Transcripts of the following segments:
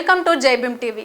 Welcome to జైబిమ్ TV.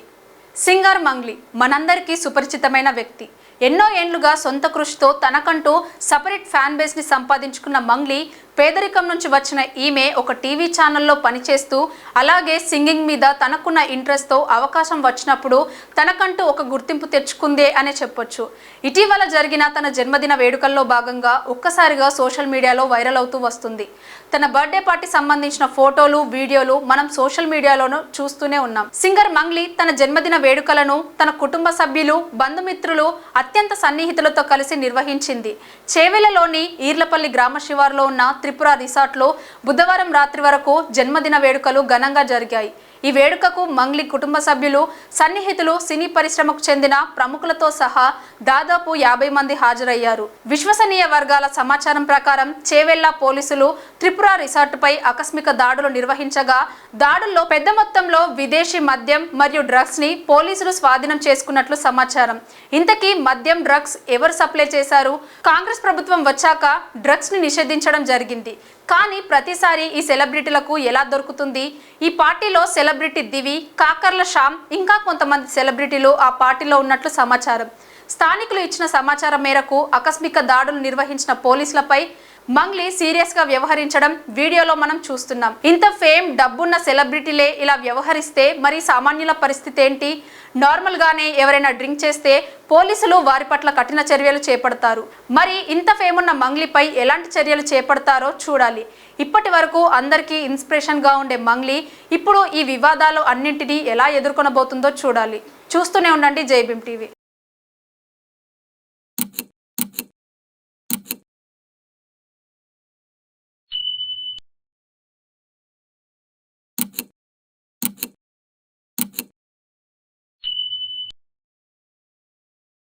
Singer Mangli మనందరికీ సుపరిచితమైన వ్యక్తి. ఎన్నో ఏండ్లుగా సొంత కృషితో తనకంటూ సపరేట్ ఫ్యాన్ బేస్ని సంపాదించుకున్న మంగ్లీ పేదరికం నుంచి వచ్చిన ఈమె ఒక టీవీ ఛానల్లో పనిచేస్తూ అలాగే సింగింగ్ మీద తనకున్న ఇంట్రెస్ట్తో అవకాశం వచ్చినప్పుడు తనకంటూ ఒక గుర్తింపు తెచ్చుకుందే అనే చెప్పొచ్చు. ఇటీవల జరిగిన తన జన్మదిన వేడుకల్లో భాగంగా ఒక్కసారిగా సోషల్ మీడియాలో వైరల్ అవుతూ వస్తుంది. తన బర్త్డే పార్టీ సంబంధించిన ఫోటోలు వీడియోలు మనం సోషల్ మీడియాలోనూ చూస్తూనే ఉన్నాం. సింగర్ మంగ్లీ తన జన్మదిన వేడుకలను తన కుటుంబ సభ్యులు బంధుమిత్రులు అత్యంత సన్నిహితులతో కలిసి నిర్వహించింది. చేవెలలోని ఈర్లపల్లి గ్రామ శివారులో ఉన్న త్రిపుర రిసార్ట్లో బుధవారం రాత్రి వరకు జన్మదిన వేడుకలు ఘనంగా జరిగాయి. ఈ వేడుకకు మంగ్లీ కుటుంబ సభ్యులు సన్నిహితులు సినీ పరిశ్రమకు చెందిన ప్రముఖులతో సహా దాదాపు యాభై మంది హాజరయ్యారు. విశ్వసనీయ వర్గాల సమాచారం ప్రకారం చేవెళ్ళ పోలీసులు త్రిపుర రిసార్టుపై ఆకస్మిక దాడులు నిర్వహించగా దాడుల్లో పెద్ద మొత్తంలో విదేశీ మద్యం మరియు డ్రగ్స్ని పోలీసులు స్వాధీనం చేసుకున్నట్లు సమాచారం. ఇంతకీ మద్యం డ్రగ్స్ ఎవరు సప్లై చేశారు? కాంగ్రెస్ ప్రభుత్వం వచ్చాక డ్రగ్స్ని నిషేధించడం జరిగింది. కానీ ప్రతిసారి ఈ సెలబ్రిటీలకు ఎలా దొరుకుతుంది? ఈ పార్టీలో సెలబ్రిటీ దివి కాకర్ల శ్యామ్ ఇంకా కొంతమంది సెలబ్రిటీలు ఆ పార్టీలో ఉన్నట్లు సమాచారం. స్థానికులు ఇచ్చిన సమాచారం మేరకు ఆకస్మిక దాడులు నిర్వహించిన పోలీసులపై మంగ్లీ సీరియస్గా వ్యవహరించడం వీడియోలో మనం చూస్తున్నాం. ఇంత ఫేమ్ డబ్బున్న సెలబ్రిటీలే ఇలా వ్యవహరిస్తే మరి సామాన్యుల పరిస్థితి ఏంటి? నార్మల్ గానే ఎవరైనా డ్రింక్ చేస్తే పోలీసులు వారి పట్ల కఠిన చర్యలు చేపడతారు. మరి ఇంత ఫేమ్ ఉన్న మంగ్లీపై ఎలాంటి చర్యలు చేపడతారో చూడాలి. ఇప్పటి వరకు అందరికీ ఇన్స్పిరేషన్గా ఉండే మంగ్లీ ఇప్పుడు ఈ వివాదాలు అన్నింటినీ ఎలా ఎదుర్కొనబోతుందో చూడాలి. చూస్తూనే ఉండండి జై టీవీ.